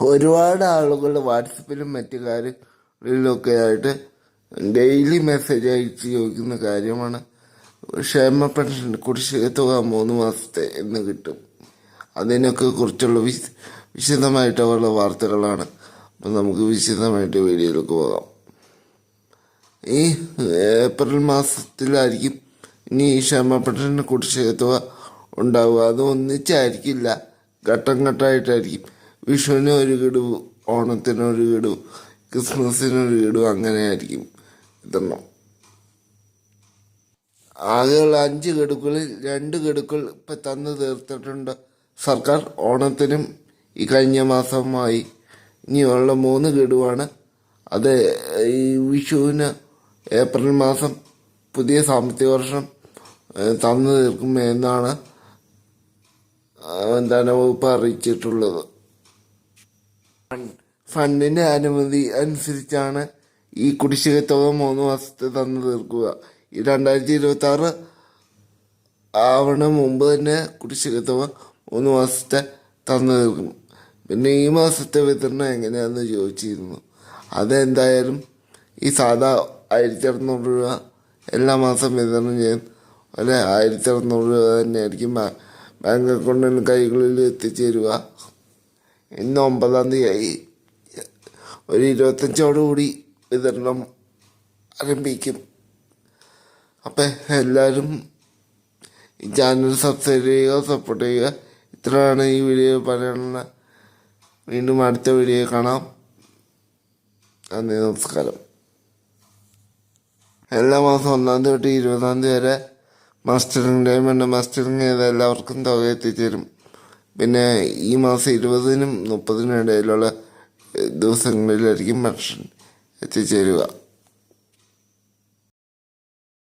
ഒരുപാട് ആളുകൾ വാട്സപ്പിലും മറ്റു കാര്യങ്ങളിലൊക്കെ ആയിട്ട് ഡെയിലി മെസ്സേജ് അയച്ച് ചോദിക്കുന്ന കാര്യമാണ്. ക്ഷേമ പെൻഷൻ കുടിശ്ശിക തുക മൂന്ന് മാസത്തെ എന്ന് കിട്ടും. അതിനൊക്കെ കുറിച്ചുള്ള വിശ വിശദമായിട്ടുള്ള വാർത്തകളാണ്. അപ്പം നമുക്ക് വിശദമായിട്ട് വീഡിയോയിലേക്ക് പോകാം. ഈ ഏപ്രിൽ മാസത്തിലായിരിക്കും ഇനി ഈ ക്ഷേമ പെൻഷൻ കുടിശ്ശിക തുക ഉണ്ടാവുക. അത് ഒന്നിച്ചായിരിക്കില്ല. ഘട്ടം ഘട്ടമായിട്ടായിരിക്കും. വിഷുവിന് ഒരു ഗഡു ഓണത്തിന് ഒരു ഗഡു ക്രിസ്മസിന് ഒരു ഗഡു അങ്ങനെയായിരിക്കും ഇതെണ്ണം. ആകെയുള്ള അഞ്ച് ഗഡുക്കളിൽ രണ്ട് ഗഡുക്കൾ ഇപ്പം തന്നു തീർത്തിട്ടുണ്ട് സർക്കാർ. ഓണത്തിനും ഈ കഴിഞ്ഞ മാസമായി ഇനിയുള്ള മൂന്ന് ഗഡുവാണ് അത് ഈ വിഷുവിന് ഏപ്രിൽ മാസം പുതിയ സാമ്പത്തിക വർഷം തന്നു തീർക്കും എന്നാണ് ധനവകുപ്പ് അറിയിച്ചിട്ടുള്ളത്. ഫണ്ടിന്റെ അനുമതി അനുസരിച്ചാണ് ഈ കുടിശ്ശിക തുക മൂന്ന് മാസത്തെ തന്നു തീർക്കുക. രണ്ടായിരത്തി ഇരുപത്തി ആറ് ആവണ മുമ്പ് തന്നെ കുടിശ്ശിക തുക മൂന്ന് മാസത്തെ തന്നു തീർക്കും പിന്നെ ഈ മാസത്തെ വിതരണം എങ്ങനെയാണെന്ന് ചോദിച്ചിരുന്നു. അതെന്തായാലും ഈ സാധാ ആയിരത്തി അറുന്നൂറ് രൂപ എല്ലാ മാസം വിതരണം ചെയ്യാൻ ഒരേ ആയിരത്തി അറുന്നൂറ് രൂപ തന്നെയായിരിക്കും ബാങ്ക് അക്കൗണ്ടിന് കൈകളിൽ എത്തിച്ചേരുക. ഇന്ന് ഒമ്പതാം തീയതി. ഒരു ഇരുപത്തഞ്ചോടുകൂടി വിതരണം ആരംഭിക്കും. അപ്പം എല്ലാവരും ഈ ചാനൽ സബ്സ്ക്രൈബ് ചെയ്യുക സപ്പോർട്ട് ചെയ്യുക. ഇത്രയാണ് ഈ വീഡിയോ പറയാനുള്ള. വീണ്ടും അടുത്ത വീഡിയോ കാണാം. നന്ദി നമസ്കാരം. എല്ലാ മാസം ഒന്നാം തീയതി തൊട്ട് ഇരുപതാം തീയതി വരെ മാസ്റ്ററിംഗ് ടൈം ഉണ്ട് മാസ്റ്ററിംഗ് ചെയ്ത് എല്ലാവർക്കും തുക എത്തിച്ചേരും. പിന്നെ ഈ മാസം ഇരുപതിനും മുപ്പതിനും ഇടയിലുള്ള ദിവസങ്ങളിലായിരിക്കും പെൻഷൻ എത്തിച്ചേരുക